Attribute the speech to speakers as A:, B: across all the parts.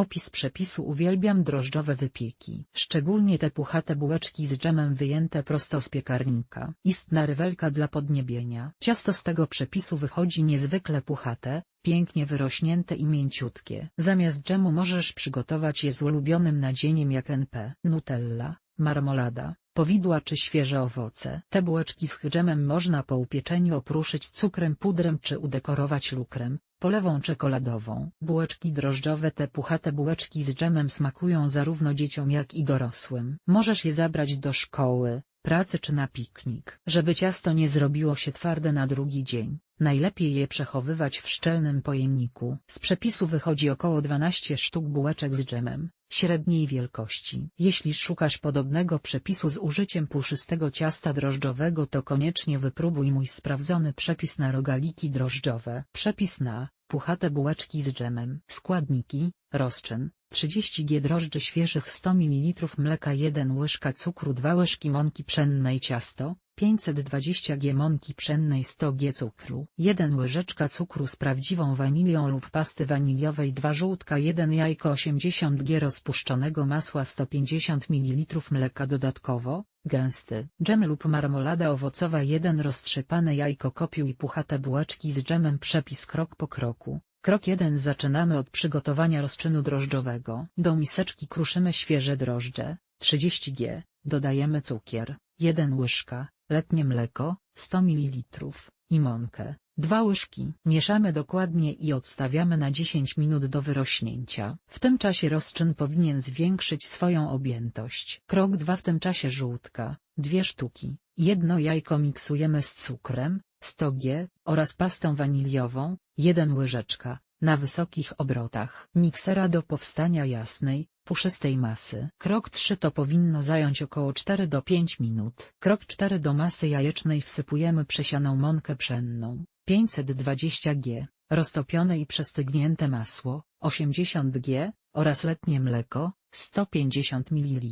A: Opis przepisu Uwielbiam drożdżowe wypieki. Szczególnie te puchate bułeczki z dżemem wyjęte prosto z piekarnika. Istna rywelka dla podniebienia. Ciasto z tego przepisu wychodzi niezwykle puchate, pięknie wyrośnięte i mięciutkie. Zamiast dżemu możesz przygotować je z ulubionym nadzieniem jak NP, Nutella, marmolada, powidła czy świeże owoce. Te bułeczki z dżemem można po upieczeniu opruszyć cukrem pudrem czy udekorować lukrem, polewą czekoladową. Bułeczki drożdżowe Te puchate bułeczki z dżemem smakują zarówno dzieciom jak i dorosłym. Możesz je zabrać do szkoły, pracy czy na piknik. Żeby ciasto nie zrobiło się twarde na drugi dzień, najlepiej je przechowywać w szczelnym pojemniku. Z przepisu wychodzi około 12 sztuk bułeczek z dżemem, średniej wielkości. Jeśli szukasz podobnego przepisu z użyciem puszystego ciasta drożdżowego to koniecznie wypróbuj mój sprawdzony przepis na rogaliki drożdżowe. Przepis na puchate bułeczki z dżemem. Składniki, rozczyn, 30 g drożdży świeżych 100 ml mleka 1 łyżka cukru 2 łyżki mąki pszennej ciasto, 520 g mąki pszennej 100 g cukru 1 łyżeczka cukru z prawdziwą wanilią lub pasty waniliowej 2 żółtka 1 jajko 80 g rozpuszczonego masła 150 ml mleka dodatkowo, gęsty dżem lub marmolada owocowa 1 roztrzepane jajko kopiuj puchate bułeczki z dżemem przepis krok po kroku. Krok 1 Zaczynamy od przygotowania rozczynu drożdżowego. Do miseczki kruszymy świeże drożdże, 30 g, dodajemy cukier, 1 łyżka, letnie mleko, 100 ml, i mąkę, 2 łyżki. Mieszamy dokładnie i odstawiamy na 10 minut do wyrośnięcia. W tym czasie rozczyn powinien zwiększyć swoją objętość. Krok 2 W tym czasie żółtka, 2 sztuki, jedno jajko miksujemy z cukrem, 100 g, oraz pastą waniliową, 1 łyżeczka, na wysokich obrotach. Miksera do powstania jasnej, puszystej masy. Krok 3 to powinno zająć około 4 do 5 minut. Krok 4 do masy jajecznej wsypujemy przesianą mąkę pszenną, 520 g, roztopione i przestygnięte masło, 80 g, oraz letnie mleko, 150 ml.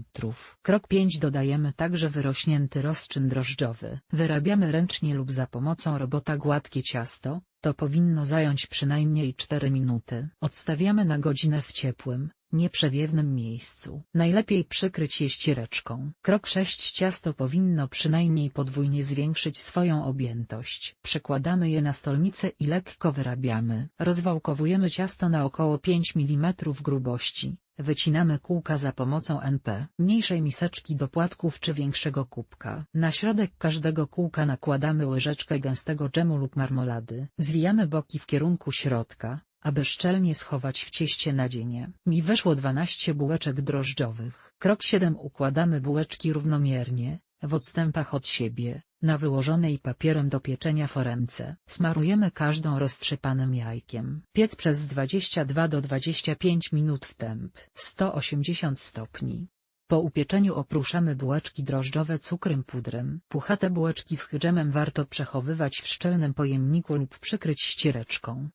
A: Krok 5 dodajemy także wyrośnięty rozczyn drożdżowy. Wyrabiamy ręcznie lub za pomocą robota gładkie ciasto, to powinno zająć przynajmniej 4 minuty. Odstawiamy na godzinę w ciepłym, nieprzewiewnym miejscu. Najlepiej przykryć je ściereczką. Krok 6 Ciasto powinno przynajmniej podwójnie zwiększyć swoją objętość. Przekładamy je na stolnicę i lekko wyrabiamy. Rozwałkowujemy ciasto na około 5 mm grubości. Wycinamy kółka za pomocą NP, mniejszej miseczki do płatków czy większego kubka. Na środek każdego kółka nakładamy łyżeczkę gęstego dżemu lub marmolady. Zwijamy boki w kierunku środka, aby szczelnie schować w cieście nadzienie. Mi wyszło 12 bułeczek drożdżowych. Krok 7 Układamy bułeczki równomiernie, w odstępach od siebie, na wyłożonej papierem do pieczenia foremce. Smarujemy każdą roztrzepanym jajkiem. Piec przez 22 do 25 minut w temp 180 stopni. Po upieczeniu opruszamy bułeczki drożdżowe cukrem pudrem. Puchate bułeczki z dżemem warto przechowywać w szczelnym pojemniku lub przykryć ściereczką.